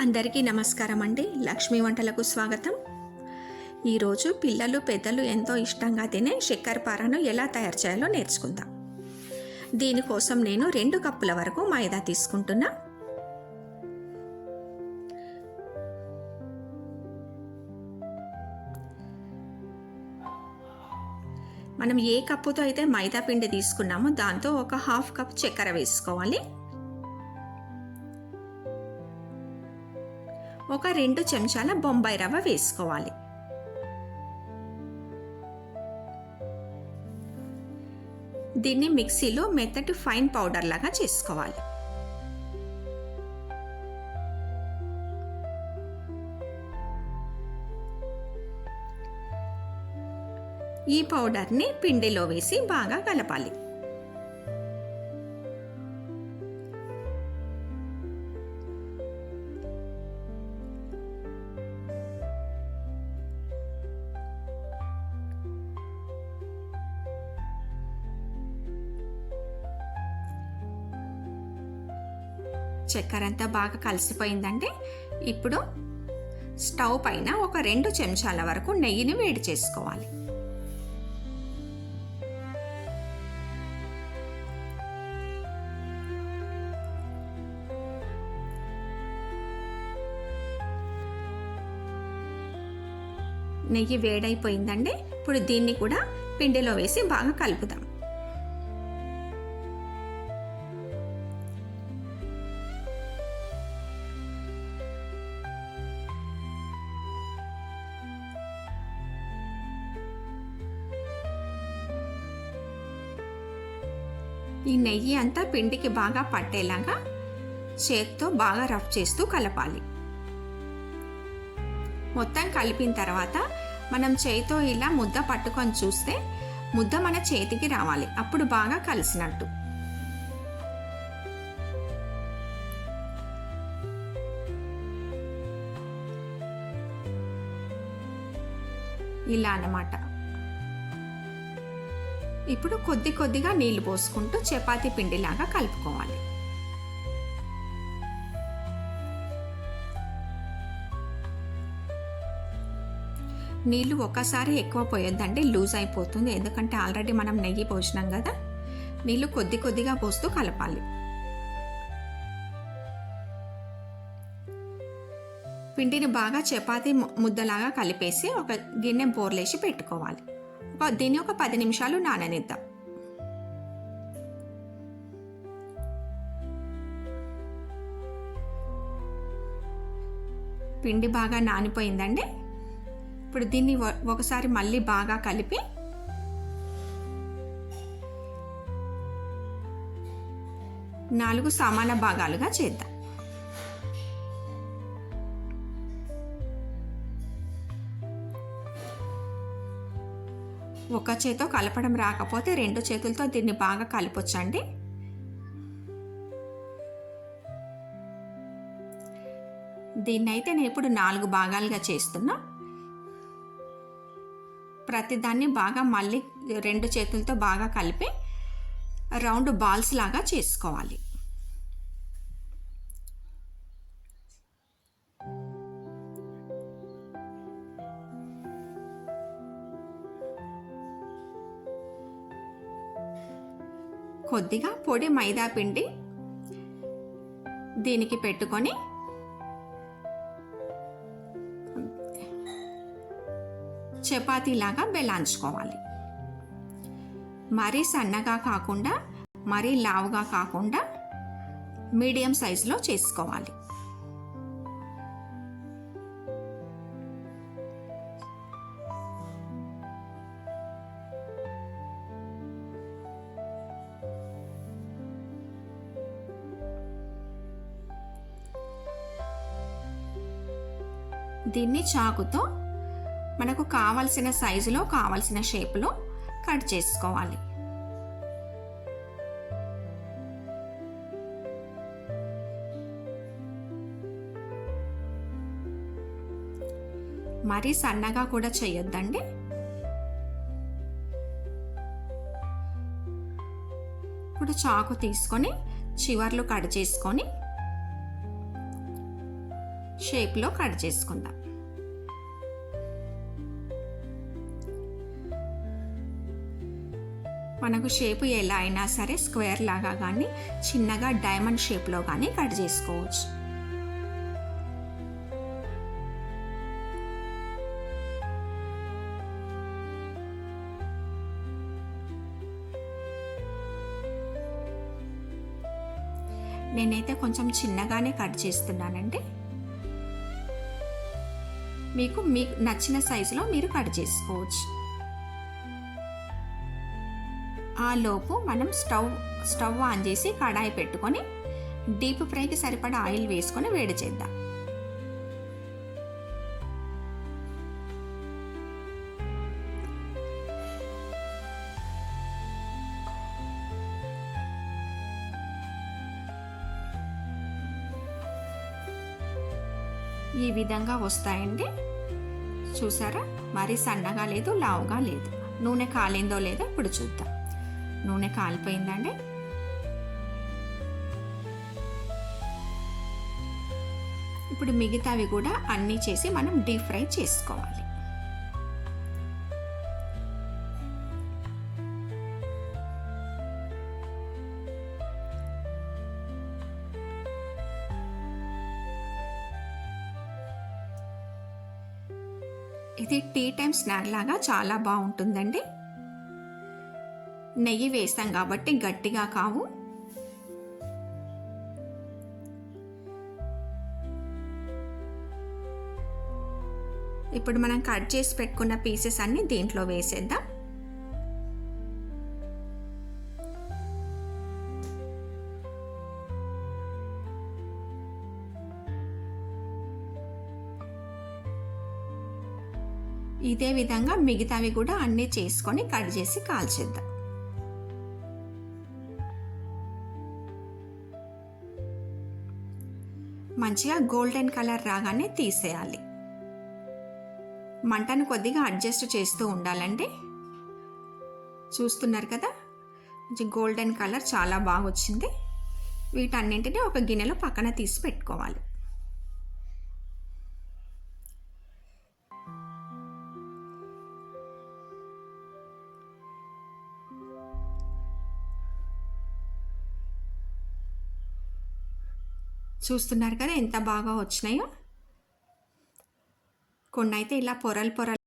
అందరికీ నమస్కారం అండి. లక్ష్మీ వంటలకు స్వాగతం. ఈరోజు పిల్లలు పెద్దలు ఎంతో ఇష్టంగా తినే శక్కరపారను ఎలా తయారు చేయాలో నేర్చుకుందాం. దీనికోసం నేను రెండు కప్పుల వరకు మైదా తీసుకుంటున్నా. మనం ఏ కప్పుతో అయితే మైదా పిండి తీసుకున్నామో దాంతో ఒక హాఫ్ కప్ చక్కెర వేసుకోవాలి. ఒక రెండు చెంచాల బొంబాయి రవ్వ వేసుకోవాలి. దీన్ని మిక్సీలో మెత్తటి ఫైన్ పౌడర్ లాగా చేసుకోవాలి. ఈ పౌడర్ని పిండిలో వేసి బాగా కలపాలి. చక్కెర అంతా బాగా కలిసిపోయిందంటే ఇప్పుడు స్టవ్ పైన ఒక రెండు చెంచాల వరకు నెయ్యిని వేడి చేసుకోవాలి. నెయ్యి వేడైపోయిందండి. ఇప్పుడు దీన్ని కూడా పిండిలో వేసి బాగా కలుపుదాం. ఈ నెయ్యి అంతా పిండికి బాగా పట్టేలాగా చేత్తో బాగా రఫ్ చేస్తూ కలపాలి. మొత్తం కలిపిన తర్వాత మనం చేతితో ఇలా ముద్ద పట్టుకొని చూస్తే ముద్ద మన చేతికి రావాలి. అప్పుడు బాగా కలిసినట్టు. ఇలా అన్నమాట. ఇప్పుడు కొద్ది కొద్దిగా నీళ్ళు పోసుకుంటూ చపాతీ పిండిలాగా కలుపుకోవాలి. నీళ్ళు ఒక్కసారి ఎక్కువ పోయొద్దండి లూజ్ అయిపోతుంది. ఎందుకంటే ఆల్రెడీ మనం నెయ్యి పోసినాం కదా. నీళ్ళు కొద్ది కొద్దిగా పోస్తూ కలపాలి. పిండిని బాగా చపాతీ ముద్దలాగా కలిపేసి ఒక గిన్నె బోర్లేసి పెట్టుకోవాలి. దీన్ని ఒక పది నిమిషాలు నాననిద్దాం. పిండి బాగా నానిపోయిందండి. ఇప్పుడు దీన్ని ఒకసారి మళ్ళీ బాగా కలిపి నాలుగు సమాన భాగాలుగా చేద్దాం. ఒక చేతో కలపడం రాకపోతే రెండు చేతులతో దీన్ని బాగా కలిపొచ్చండి. దీన్నైతే నేను ఇప్పుడు నాలుగు భాగాలుగా చేస్తున్నా. ప్రతిదాన్ని బాగా మళ్ళీ రెండు చేతులతో బాగా కలిపి రౌండ్ బాల్స్ లాగా చేసుకోవాలి. కొద్దిగా పొడి మైదా పిండి దీనికి పెట్టుకొని చపాతీలాగా బెలాంచుకోవాలి మరీ సన్నగా కాకుండా మరీ లావుగా కాకుండా మీడియం సైజులో చేసుకోవాలి. దీన్ని చాకుతో మనకు కావలసిన సైజులో కావలసిన షేప్లో కట్ చేసుకోవాలి. మరీ సన్నగా కూడా చేయొద్దండి. ఇప్పుడు చాకు తీసుకొని చివర్లు కట్ చేసుకొని షేప్లో కట్ చేసుకుందాం. మనకు షేప్ ఎలా అయినా సరే స్క్వేర్ లాగా కానీ చిన్నగా డైమండ్ షేప్లో కానీ కట్ చేసుకోవచ్చు. నేనైతే కొంచెం చిన్నగానే కట్ చేస్తున్నానండి. మీకు మీకు నచ్చిన సైజులో మీరు కట్ చేసుకోవచ్చు. ఆ లోపు మనం స్టవ్ స్టవ్ ఆన్ చేసి కడాయి పెట్టుకొని డీప్ ఫ్రైకి సరిపడా ఆయిల్ వేసుకొని వేడి చేద్దాం. ఈ విధంగా వస్తాయండి. చూసారా? మరీ సన్నగా లేదు లావుగా లేదు. నూనె కాలిందో లేదో ఇప్పుడు చూద్దాం. నూనె కాలిపోయిందండి. ఇప్పుడు మిగతావి కూడా అన్నీ చేసి మనం డీప్ ఫ్రై చేసుకోవాలి. ఇది టీ టైం స్నాక్ లాగా చాలా బాగుంటుందండి. నెయ్యి వేస్తాం కాబట్టి గట్టిగా కావు. ఇప్పుడు మనం కట్ చేసి పెట్టుకున్న పీసెస్ అన్ని దీంట్లో వేసేద్దాం. ఇదే విధంగా మిగతావి కూడా అన్నీ చేసుకొని కట్ చేసి కాల్చేద్దాం. మంచిగా గోల్డెన్ కలర్ రాగానే తీసేయాలి. మంటను కొద్దిగా అడ్జస్ట్ చేస్తూ ఉండాలండి. చూస్తున్నారు కదా? గోల్డెన్ కలర్ చాలా బాగా వచ్చింది వీటన్నింటినీ ఒక గిన్నెలో పక్కన తీసి పెట్టుకోవాలి. చూస్తున్నారు కదా ఎంత బాగా వచ్చినాయో. కొన్ని అయితే ఇలా పొరలు పొరలు